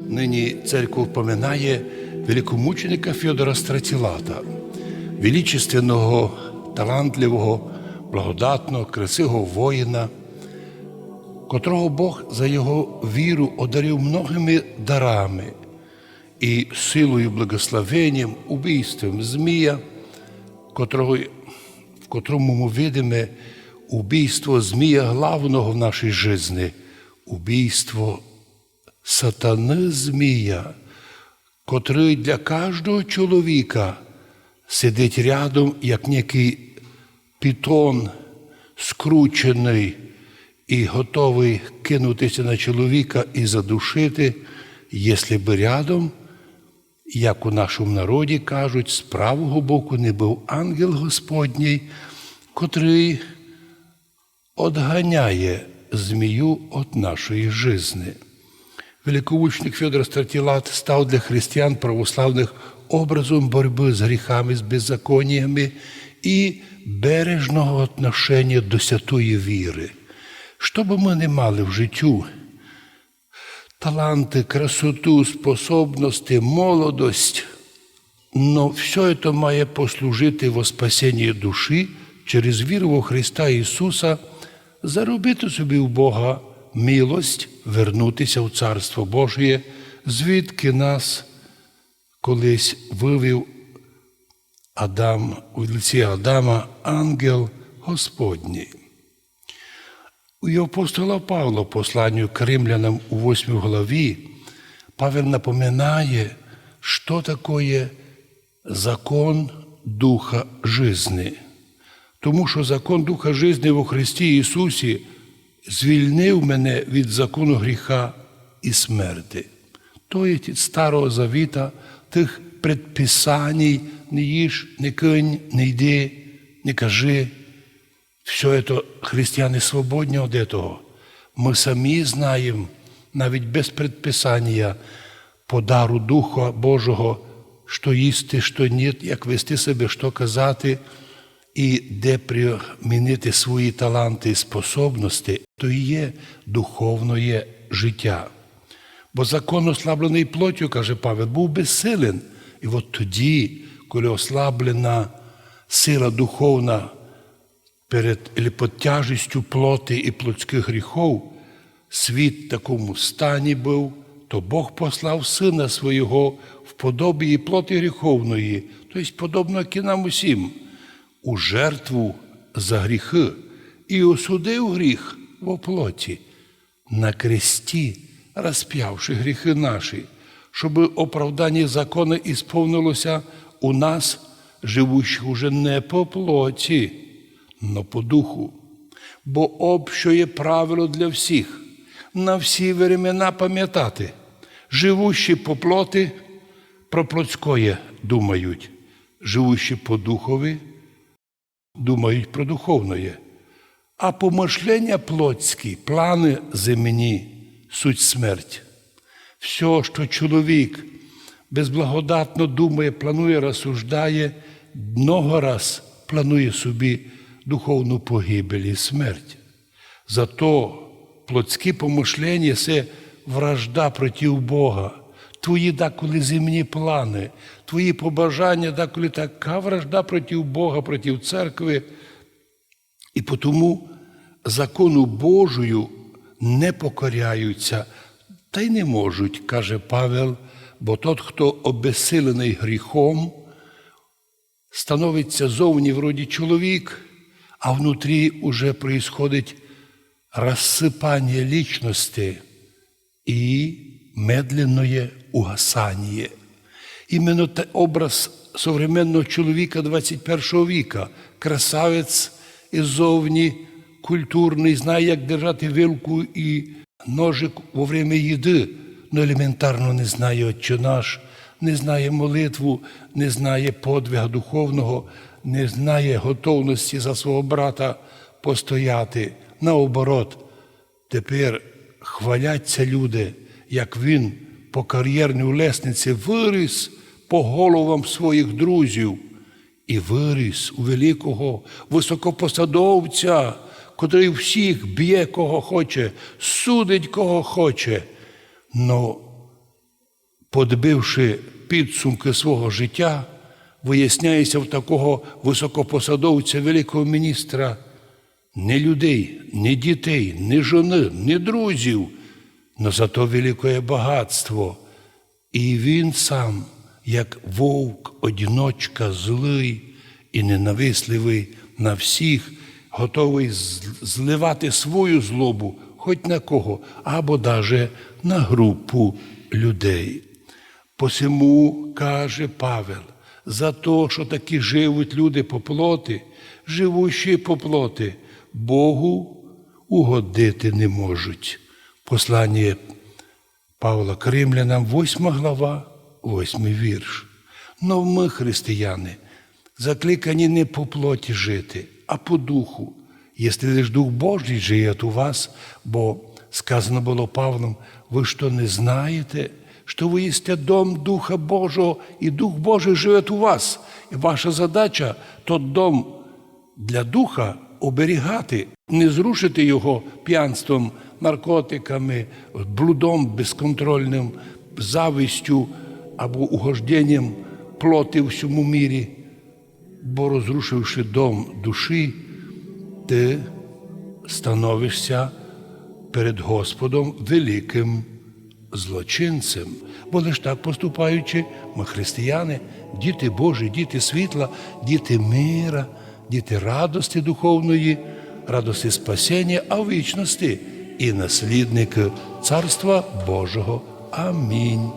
Нині церква впоминає великомученика Фьодора Стратілата, величественного, талантливого, благодатного, красивого воїна, котрого Бог за його віру одарив многими дарами і силою благословенням, убійством Змія, котрого, в котрому ми видимо убійство Змія главного в нашій житті, убійство сатани Змія, котрий для кожного чоловіка сидить рядом, як некий пітон, скручений і готовий кинутися на чоловіка і задушити, якщо би рядом, як у нашому народі кажуть, з правого боку не був ангел Господній, котрий отганяє змію від нашої жизни. Великоучник Федор Стратилат став для християн православних образом боротьби з гріхами, з беззаконнями і бережного отношення до святої віри. Що би ми не мали в життю, таланти, красоту, способності, молодость, но все це має послужити во спасенні душі через віру во Христа Ісуса, заробити собі у Бога милость, вернутися в Царство Божє, звідки нас колись вивів Адам у лиці Адама ангел Господній. У апостола Павла, посланню к римлянам у 8 главі, Павел напоминає, що таке закон Духа жизни. Тому що закон Духа жизни у Христі Ісусі звільнив мене від закону гріха і смерти. То є Старого Завіта, тих предписаній не їж, не кинь, не йди, не кажи. Все це християни свободні від цього. Ми самі знаємо, навіть без предписання, по дару Духа Божого, що їсти, що ні, як вести себе, що казати, і де примінити свої таланти і способності, то і є духовне життя. Бо закон ослаблений плоттю, каже Павел, був безсилен. І от тоді, коли ослаблена сила духовна перед или під тяжістю плоти і плотських гріхов, світ в такому стані був, то Бог послав Сина Свого в подобі плоти гріховної, тобто подобно як і нам усім, у жертву за гріхи і осудив гріх в плоті на кресті, розп'явши гріхи наші, щоб оправдання закону ісповнилося у нас, живущих уже не по плоті, но по духу. Бо общее правило для всіх на всі времена пам'ятати, живущі по плоти про плотськое думають, живущі по духові думають про духовне. А помишлення плотські, плани земні, суть смерть. Все, що чоловік безблагодатно думає, планує, розсуждає, много раз планує собі духовну погибель і смерть. Зато плотські помишлення – це вражда проти Бога. Твої деколи земні плани, твої побажання, деколи така вражда проти Бога, проти церкви. І тому закону Божою не покоряються, та й не можуть, каже Павел, бо тот, хто обесилений гріхом, становиться зовні вроді чоловік, а внутрі уже происходить розсипання лічності і медленне угасання. Іменно те образ современного чоловіка 21 віка, красавець іззовні, культурний, знає, як держати вилку і ножик во время їди, но елементарно не знає Отче наш, не знає молитву, не знає подвига духовного, не знає готовності за свого брата постояти. Наоборот, тепер хваляться люди, як він по кар'єрній лесниці виріс по головам своїх друзів і виріс у великого високопосадовця, котрий всіх б'є, кого хоче, судить, кого хоче. Но подбивши підсумки свого життя, виясняється в такого високопосадовця великого міністра ні людей, ні дітей, ні жони, ні друзів, но зато велике багатство. І він сам, як вовк, одіночка, злий і ненависливий на всіх, готовий зливати свою злобу хоч на кого, або даже на групу людей. Посему каже Павел, за те, що такі живуть люди по плоти, живущі по плоти, Богу угодити не можуть. Послання Павла к Римлянам, 8 глава, 8 вірш. Но ми, християни, закликані не по плоті жити, а по духу. Якщо лиш Дух Божий живе у вас, бо сказано було Павлом, ви що не знаєте, що ви єсте дом Духа Божого, і Дух Божий живе у вас. І ваша задача тот дом для духа оберігати, не зрушити його п'янством, наркотиками, блудом безконтрольним, завистю або угожденням плоти в всьому мірі. Бо розрушивши дом душі, ти становишся перед Господом великим злочинцем. Бо лиш так поступаючи, ми християни, діти Божі, діти світла, діти мира, діти радості духовної, радості спасіння, а вічності і наслідник Царства Божого. Амінь.